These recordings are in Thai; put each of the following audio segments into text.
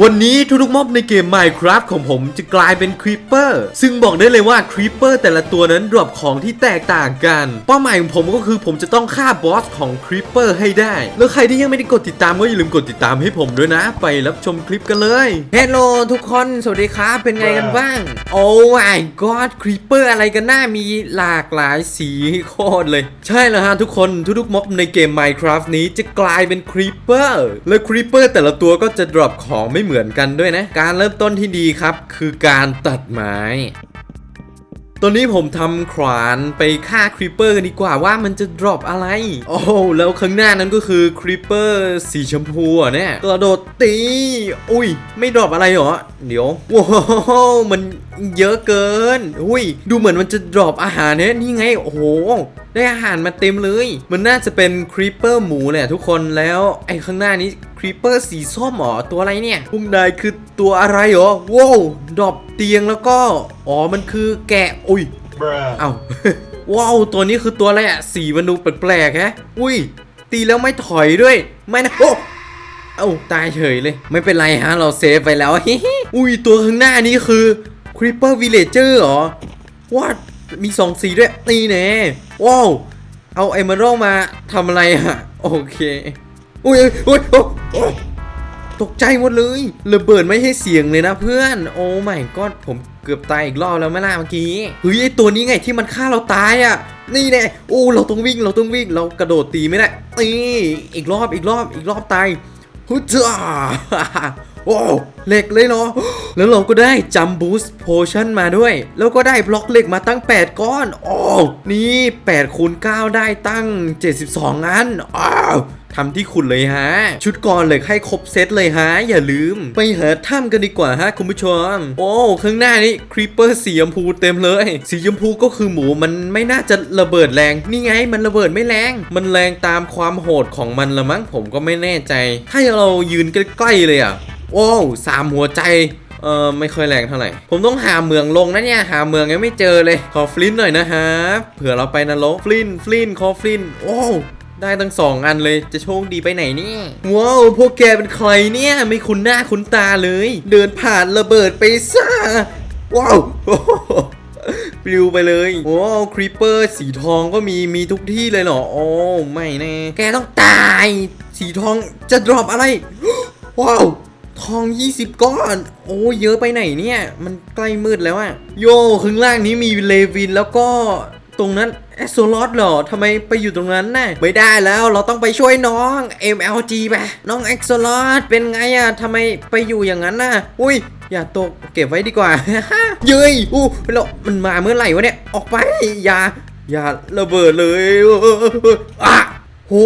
วันนี้ทุกๆม็อบในเกม Minecraft ของผมจะกลายเป็นครีปเปอร์ซึ่งบอกได้เลยว่าครีปเปอร์แต่ละตัวนั้นดรอปของที่แตกต่างกัน เป้าหมายของผมก็คือผมจะต้องฆ่าบอสของครีปเปอร์ให้ได้ แล้วใครที่ยังไม่ได้กดติดตามก็อย่าลืมกดติดตามให้ผมด้วยนะ ไปรับชมคลิปกันเลยเฮลโลทุกคนสวัสดีครับเป็นไงกันบ้าง โอ้ my god ครีปเปอร์อะไรกันหน้ามีหลากหลายสีโคตรเลย ใช่แล้วฮะทุกคนทุกๆม็อบในเกม Minecraft นี้จะกลายเป็นครีปเปอร์และครีปเปอร์แต่ละตัวก็จะดรอปของไม่เหมือนกันด้วยนะ การเริ่มต้นที่ดีครับ คือการตัดไม้ตอนนี้ผมทำขวานไปฆ่าครีปเปอร์กันดีกว่าว่ามันจะดรอปอะไร โอ้แล้วข้างหน้านั้นก็คือครีปเปอร์สีชมพูอะเนี่ยกระโดดตี อุ้ย ไม่ดรอปอะไรเหรอ เดี๋ยว ว้าว มันเยอะเกิน อุ้ย ดูเหมือนมันจะดรอปอาหารเนี่ยนี่ไง โอ้โห ได้อาหารมาเต็มเลย มันน่าจะเป็นครีปเปอร์หมูแหละทุกคน แล้วไอ้ข้างหน้านี้ครีปเปอร์สีส้มเหรอ ตัวอะไรเนี่ยพวกนายคือตัวอะไรเหรอ ว้าวดรอปเตียงแล้วก็ อ๋อ มันคือแกะ อุ้ย Bruh. เอ้า ว้าว ตัวนี้คือตัวอะไรอะสีมันดูแปลกๆฮะ อุ้ย ตีแล้วไม่ถอยด้วย ไม่นะโอ้เอ้าตายเฉยเลย ไม่เป็นไรฮะ เราเซฟไปแล้ว อุ้ย ตัวข้างหน้านี้คือ Creeper Villager เหรอว้ามีสองสีด้วยตีแน่ว้าวเอาไอมาโรมาทำอะไรอะโอเคอุ้ยอุ้ยโอ้ตกใจหมดเลยระเบิดไม่ให้เสียงเลยนะเพื่อน โอ้ไม่ก็ผมเกือบตายอีกรอบแล้วไม่ล่ะเมื่อกี้เฮ้ยไอตัวนี้ไงที่มันฆ่าเราตายอะ นี่แน่โอ้เราต้องวิ่งเราต้องวิ่งเรากระโดดตีไม่ได้ตีอีกรอบอีกรอบอีกรอบตายฮึจ้า โอ้เหล็กเลยเหรอแล้วเราก็ได้จัมบูสโพชั่นมาด้วย แล้วก็ได้บล็อกเหล็กมาตั้ง 8 ก้อนโอ้นี่8คูณ9ได้ตั้ง 72 อันอ้าวทำที่คุณเลยฮะ ชุดก่อนเหล็กให้ครบเซตเลยฮะ อย่าลืม ไปหาถ้ำกันดีกว่าฮะคุณผู้ชม โอ้ ข้างหน้านี่ครีปเปอร์สีชมพูเต็มเลย สีชมพูก็คือหมูมันไม่น่าจะระเบิดแรง นี่ไงมันระเบิดไม่แรง มันแรงตามความโหดของมันละมั้งผมก็ไม่แน่ใจ ถ้าเรายืนใกล้ๆเลยอะ โอ้สามหัวใจเออไม่ค่อยแรงเท่าไหร่ ผมต้องหาเมืองลงนะเนี่ย หาเมืองยังไม่เจอเลย ขอฟลินหน่อยนะฮะ เผื่อเราไปนรกฟลินฟลินขอฟลิน โอ้ได้ตั้งสองอันเลยจะโชคดีไปไหนเนี่ยว้าวพวกแกเป็นใครเนี่ย ไม่คุ้นหน้าคุ้นตาเลย เดินผ่านระเบิดไปซะว้าวปลิวไปเลย โอ้ครีปเปอร์สีทองก็มี มีทุกที่เลยเหรอ โอ้ ไม่แน่ แกต้องตาย สีทองจะดรอปอะไร ว้าว ทอง 20 ก้อน โอ้เยอะไปไหนเนี่ย มันใกล้มืดแล้วอะโยข้างล่างนี้มีเลวินแล้วก็ตรงนั้นแอสโซลอตเหรอทำไมไปอยู่ตรงนั้นน่ะไม่ได้แล้วเราต้องไปช่วยน้อง MLG ไปน้องแอสโซลอตเป็นไงอะทำไมไปอยู่อย่างนั้นน่ะอุ้ยอย่าตกเก็บไว้ดีกว่า เย้ยอู้แล้วมันมาเมื่อไหร่วะเนี่ย ออกไป อย่า อย่าระเบิดเลยอะ โห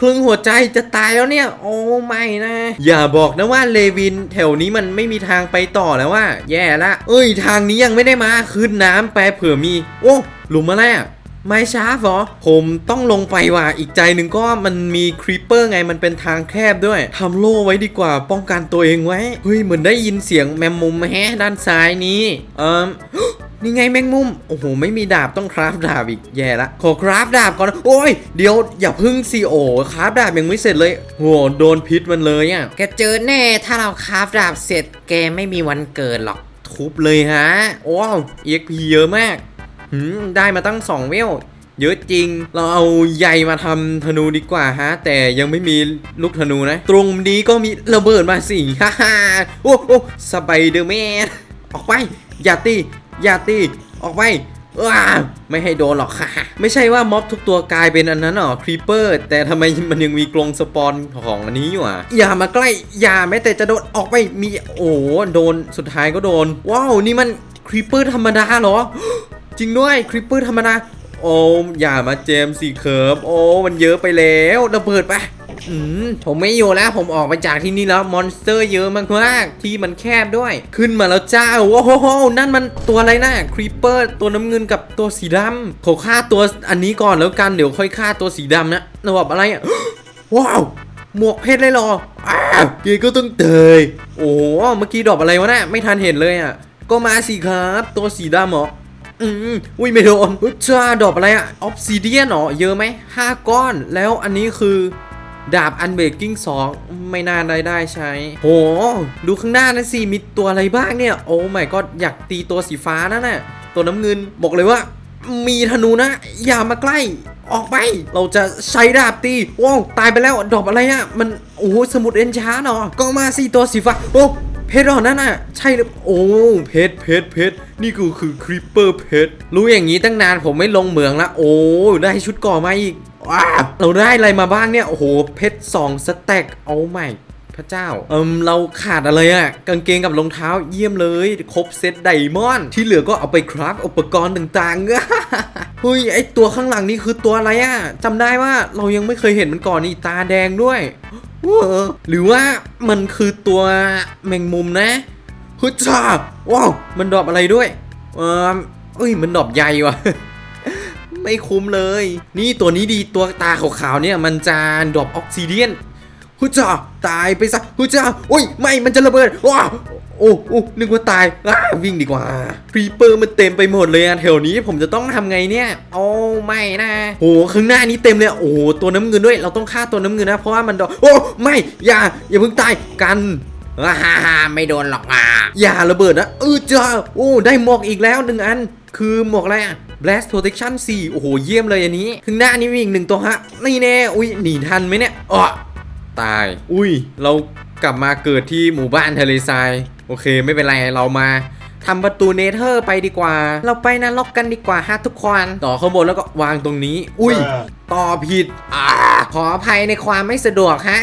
ครึ่งหัวใจจะตายแล้วเนี่ย โอ้ไม่นะ อย่าบอกนะว่าเลวินแถวนี้มันไม่มีทางไปต่อแล้วว่า แย่ละ เอ้ย ทางนี้ยังไม่ได้มาขึ้นน้ำไปเผื่อมี โอ้หลุมอะไรอะไม่ช้าเหรอ ผมต้องลงไปว่ะ อีกใจหนึ่งก็มันมีครีปเปอร์ไง มันเป็นทางแคบด้วยทำโล่ไว้ดีกว่า ป้องกันตัวเองไว้ เฮ้ย เหมือนได้ยินเสียงแมมมุมแฮะด้านซ้ายนี้ เอิม นี่ไงแมงมุม โอ้โห ไม่มีดาบต้องคราฟดาบอีกแย่ละ ขอคราฟดาบก่อน โอ้ย เดี๋ยวอย่าพึ่งสิโอคราฟดาบยังไม่เสร็จเลยโหโดนพิษมันเลยอะ แกเจอแน่ ถ้าเราคราฟดาบเสร็จ แกไม่มีวันเกิดหรอก ทุบเลยฮะ โอ้ว EXP เยอะมากหืมได้มาตั้ง 2 เวลเยอะจริง เราเอาใยมาทำธนูดีกว่าฮะ แต่ยังไม่มีลูกธนูนะ ตรงนี้ก็มีระเบิดมาสิฮ่าฮ่าโอ้โอ้สไปเดอร์แมนออกไป อย่าตี อย่าตีออกไปว้าไม่ให้โดนหรอกค่ะ ไม่ใช่ว่าม็อบทุกตัวกลายเป็นอันนั้นหรอครีปเปอร์แต่ทำไมมันยังมีกรงสปอนของอันนี้อยู่อะ อย่ามาใกล้ อย่าแม้แต่จะโดนออกไปมีโอ้โดนสุดท้ายก็โดน ว้าว นี่มันครีปเปอร์ธรรมดาเหรอ จริงด้วยครีปเปอร์ธรรมดา โอ้อย่ามาเจมสิเคิร์ฟโอ้มันเยอะไปแล้วระเบิดไป อืมผมไม่อยู่แล้วผมออกไปจากที่นี่แล้วมอนสเตอร์เยอะมากๆที่มันแคบด้วย ขึ้นมาแล้วจ้าโอ้โหนั่นมันตัวอะไรนะครีปเปอร์ตัวน้ำเงินกับตัวสีดำผมฆ่าตัวอันนี้ก่อนแล้วกันเดี๋ยวค่อยฆ่าตัวสีดำนะระบบอะไรอะว้าวหมวกเพชรเลยหรออ้าวเกก็ต้องเตยโอ้โหเมื่อกี้ดอกอะไรวะนะ่ะไม่ทันเห็นเลยอะ ก็มาสิครับ ตัวสีดำเหรออืมอุ้ยไม่โดนอุ๊ยจ้าดอกอะไรอะออฟซิเดียนเหรอเยอะไหมห้าก้อนแล้วอันนี้คือ ดาบอันเบรกกิ้งสองไม่น่าได้ได้ใช้ โห ดูข้างหน้านะสิมีตัวอะไรบ้างเนี่ย โอ้ไม่ก็อยากตีตัวสีฟ้านั่นน่ะ ตัวน้ำเงินบอกเลยว่า มีธนูนะ อย่ามาใกล้ ออกไป เราจะใช้ดาบตีว้าวตายไปแล้วดอกอะไรอะ มัน โอ้โหสมุดเอ็นช้าเนาะก็มาสิตัวสีฟ้า โอ้เพชรหรอนั่นน่ะ ใช่หรือโอ้เพชรเพชรเพชรนี่คือคือคริปเปอร์เพชรรู้อย่างนี้ตั้งนานผมไม่ลงเหมืองละโอ้ได้ชุดก่อมาอีก ว้าวเราได้อะไรมาบ้างเนี่ย โอ้โห เพชรสองสแต็กโอ้ไม่พระเจ้า เอิมเราขาดอะไรอะกางเกงกับรองเท้าเยี่ยมเลย ครบเซตไดมอนด์ที่เหลือก็เอาไปคราฟอุปกรณ์ต่างๆเฮ้ยไอตัวข้างหลังนี่คือตัวอะไรอะจำได้ว่าเรายังไม่เคยเห็นมันก่อนนี่ตาแดงด้วยเว้อหรือว่ามันคือตัวแมงมุมนะฮึจ้าว้าวมันดรอปอะไรด้วย เออเอ้ยมันดรอปใหญ่ว่ะ ไม่คุ้มเลย นี่ตัวนี้ดีตัวตาขาวๆเนี่ยมันจะดรอปออกซิเดียนฮึจ้าตายไปซะฮึจ้าโอ้ยไม่มันจะระเบิดว้าวโอ้โอ้นึกว่าตายอ้าวิ่งดีกว่าครีเปอร์มันเต็มไปหมดเลยอะแถวนี้ผมจะต้องทำไงเนี่ย โอ้ไม่นะโอ้ข้างหน้านี้เต็มเลย โอ้ตัวน้ำเงินด้วย เราต้องฆ่าตัวน้ำเงินนะ เพราะว่ามันดรอปโอ้ไม่อย่าอย่าเพิ่งตายกันอ่าฮ่าฮ่าไม่โดนหรอกอะอย่าระเบิดนะเออจ้าโอ้ได้หมวกอีกแล้วหนึ่งอัน คือหมวกอะไรอะ Blast Protection 4 โอ้โห เยี่ยมเลยอันนี้ข้างหน้านี้มีอีกหนึ่งตัวฮะ นี่แน่ อุ้ยหนีทันไหมเนี่ยอ๋อตาย อุ้ย เรากลับมาเกิดที่หมู่บ้านทะเลทราย โอเค ไม่เป็นไร เรามาทำประตูเนเธอร์ไปดีกว่า เราไปนรกกันดีกว่าฮะทุกคน ต่อข้างบนแล้วก็วางตรงนี้ อุ้ย ต่อผิดอ่าขออภัยในความไม่สะดวกฮะ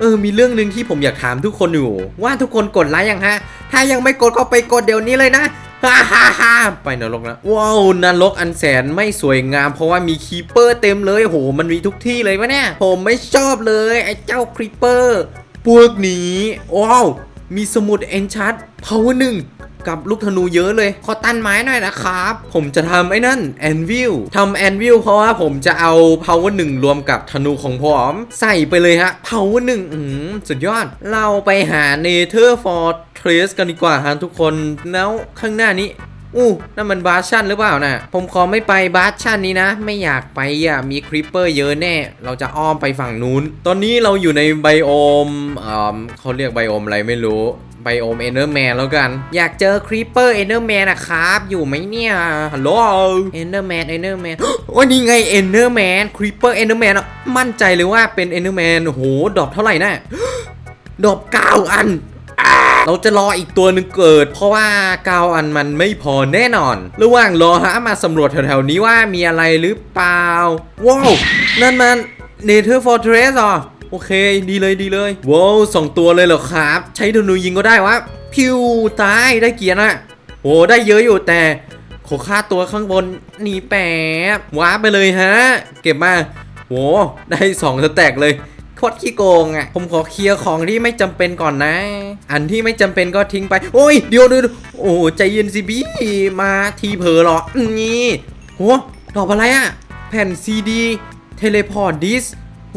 เออ มีเรื่องหนึ่งที่ผมอยากถามทุกคนอยู่ ว่าทุกคนกดไลค์ยังฮะ ถ้ายังไม่กดก็ไปกดเดี๋ยวนี้เลยนะ ฮ่าฮ่าฮ่าไปนรกแล้วว้าวนรกอันแสนไม่สวยงาม เพราะว่ามีครีเปอร์เต็มเลยโหมันมีทุกที่เลยวะเนี่ย ผมไม่ชอบเลยไอ้เจ้าครีเปอร์พวกนี้ว้าวมีสมุดเอนชัดพาวเวอร์หนึ่ง กับลูกธนูเยอะเลย ขอตันไม้หน่อยนะครับ ผมจะทำไอ้นั่นแอนวิลทำแอนวิลเพราะว่าผมจะเอาพาวเวอร์หนึ่งรวมกับธนูของผมใส่ไปเลยฮะพาวเวอร์หนึ่งอืมสุดยอด เราไปหาเนเธอร์ฟอร์เทรสกันดีกว่าฮะทุกคนแล้วข้างหน้านี้อู้นั่นมันบาร์ชันหรือเปล่านะ่ะ ผมขอไม่ไปบาร์ชันนี้นะ ไม่อยากไปอะ มีคริปเปอร์เยอะแน่ เราจะอ้อมไปฝั่งนู้น ตอนนี้เราอยู่ในไบโอมอ่าเขาเรียกไบโอมอะไรไม่รู้ ไบโอมเอเนอร์แมนแล้วกัน อยากเจอครีปเปอร์เอเนอร์แมนนะครับ อยู่ไหมเนี่ย ฮัลโหลเอเนอร์แมนเอเนอร์แมนว่านี่ไงเอเนอร์แมนครีปเปอร์เอเนอร์แมนมั่นใจเลยว่าเป็นเอเนอร์แมนโห ดอกเท่าไหร่นะดอกเก้าอันเราจะรออีกตัวหนึ่งเกิด เพราะว่าเกาวอันมันไม่พอแน่นอน ระหว่างรอฮะมาสำรวจแถวๆนี้ว่ามีอะไรหรือเปล่า ว้าว นั่นมันเนเธอร์ฟอร์เทรสอะ โอเคดีเลยดีเลยว้าวสองตัวเลยเหรอครับ ใช้ธนูยิงก็ได้วะพิวตายได้เกียร์นะโอ้ได้เยอะอยู่แต่ขอค่าตัวข้างบนหนีแป๊บว้าไปเลยฮะ เก็บมาโหได้สองสแต็กเลยโคตรขี้โกงอะ ผมขอเคลียร์ของที่ไม่จำเป็นก่อนนะ อันที่ไม่จำเป็นก็ทิ้งไป โอ้ยเดี๋ยวดี๋ยวโอ้ใจเย็นสิบีมาทีเผลอหรอนี่โหดอกอะไรอะ แผ่นซีดี เทเลพอร์ตดิส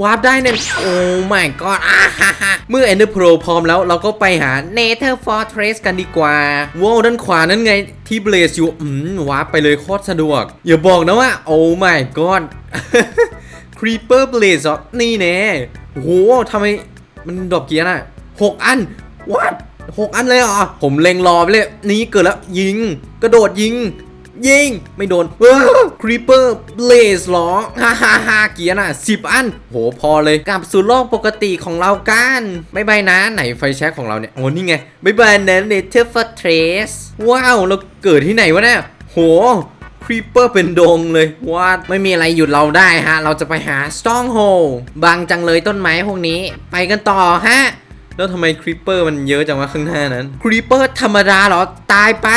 วาร์ปได้เนี่ยโอ้ my god อ่าฮ่าฮ่าเมื่อ Ender Pro พร้อมแล้วเราก็ไปหา Nether Fortress กันดีกว่าว้าวด้านขวานั่นไงที่เบลสอยู่อืมวาร์ปไปเลยโคตรสะดวก อย่าบอกนะว่า โอ้ my god Creeper Blaze เหรอนี่แน่โหทำไมมันดรอปเกียร์น่ะหกอัน what หกอันเลยเหรอผมเล็งรอไปเลย นี่เกิดแล้วยิง กระโดดยิง ยิง ไม่โดนเครีเปอร์เบลสหรอฮ่าฮ่าฮ่าเกียร์น่ะสิบอัน โหพอเลยกลับสู่โลกปกติของเรากันบายบายนะไหนไฟแช็กของเราเนี่ย โอ้นี่ไงบายบายนะเนเธอร์ฟอร์เทรสว้าวเราเกิดที่ไหนวะเนี่ยโหครีปเปอร์เป็นดงเลยว่าไม่มีอะไรหยุดเราได้ฮะ เราจะไปหา Stronghold บางจังเลยต้นไม้พวกนี้ ไปกันต่อฮะ แล้วทำไมครีปเปอร์มันเยอะจังวะข้างหน้านั้นครีปเปอร์ธรรมดาเหรอตายไป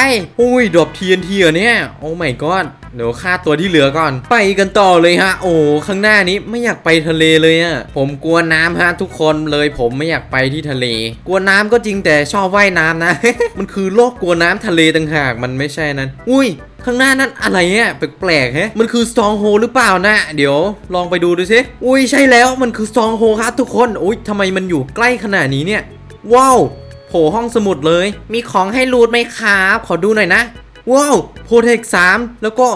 อุ้ยดรอป TNT เหรอเนี่ยโอ้ไม่กอด เดี๋ยวฆ่าตัวที่เหลือก่อน ไปกันต่อเลยฮะ โอ้ข้างหน้านี้ไม่อยากไปทะเลเลยอะผมกลัวน้ำฮะทุกคนเลยผมไม่อยากไปที่ทะเล กลัวน้ำก็จริงแต่ชอบว่ายน้ำนะ มันคือโลกกลัวน้ำทะเลต่างหากมันไม่ใช่นั้น อุ้ยข้างหน้านั่นอะไรเนี่ยแปลกๆฮะมันคือ Stronghold หรือเปล่านะเดี๋ยวลองไปดูดูสิอุ้ยใช่แล้วมันคือ Stronghold ครับทุกคนอุ้ยทำไมมันอยู่ใกล้ขนาดนี้เนี่ยว้าวโผล่ห้องสมุดเลย มีของให้รูดไหมครับ ขอดูหน่อยนะ ว้าวโปรเทค3แล้วก็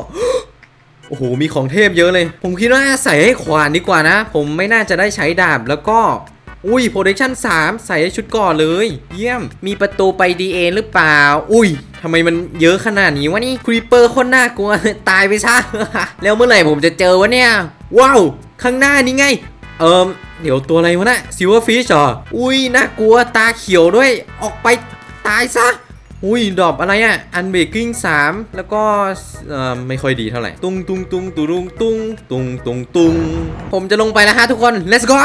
โอ้โห มีของเทพเยอะเลย ผมคิดว่าใส่ให้ขวานดีกว่านะ ผมไม่น่าจะได้ใช้ดาบ แล้วก็ อุ้ย protection 3ใส่ให้ชุดก่อนเลย เยี่ยม มีประตูไป DA หรือเปล่า อุ้ยทำไมมันเยอะขนาดนี้วะนี่ครีเปอร์คนน่ากลัว ตายไปซะ แล้วเมื่อไหร่ผมจะเจอวะเนี่ย ว้าว ข้างหน้านี่ไง เอิมเดี๋ยวตัวอะไรวะนะซิลเวอร์ฟิชเหรอ อุ้ย น่ากลัว ตาเขียวด้วย ออกไปตายซะ อุ้ยดรอปอะไรอะอันเบกกิ้งสามแล้วก็ไม่ค่อยดีเท่าไหร่ ตุงตุงตุงตุรุงตุงตุงตุงตุงผมจะลงไปแล้วฮะทุกคน let's go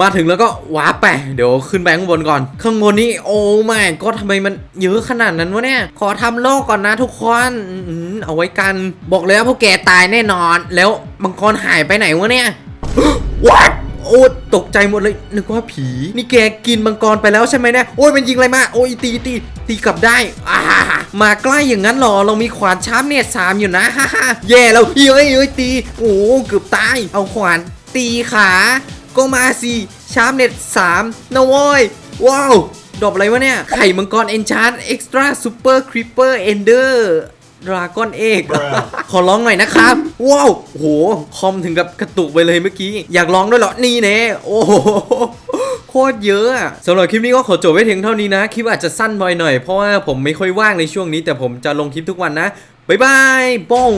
มาถึงแล้วก็ว้าร์ปไป เดี๋ยวขึ้นไปข้างบนก่อน ข้างบนนี้โอ้ไม่ก็ทำไมมันเยอะขนาดนั้นวะเนี่ย ขอทำโลกก่อนนะทุกคนเอาไว้กัน บอกเลยว่าพวกแกตายแน่นอน แล้วบังกรหายไปไหนวะเนี่ย what โอ้ตกใจหมดเลยนึกว่าผี นี่แกกินมังกรไปแล้วใช่ไหมเนี่ยโอ้ยมันยิงอะไรมาโอ้ยตีตี ตีกลับได้อ่ามาใกล้อย่างนั้นหรอเรามีขวานชาร์ปเนี่ยสามอยู่นะฮ่าฮ่าแย่แล้วเฮ้ยเฮ้ยเฮ้ยตี โอ้เกือบตาย เอาขวานตีขาก็มาสิชาร์ปเน็ตสามนะโว้ยว้าวดอกอะไรวะเนี่ย ไข่มังกรเอนชาร์เอ็กซ์ตร้าซูเปอร์คริปเปอร์เอนเดอร์ดราก้อนเอกขอร้องหน่อยนะครับ ว้าวโห คอมถึงกับกระตุกไปเลยเมื่อกี้ อยากร้องด้วยเหรอ นี่แน่โอ้โห โคตรเยอะอะสำหรับคลิปนี้ก็ขอจบไว้เพียงเท่านี้นะ คลิปอาจจะสั้นบ่อยหน่อยเพราะว่าผมไม่ค่อยว่างในช่วงนี้แต่ผมจะลงคลิปทุกวันนะบ๊ายบายบ้ง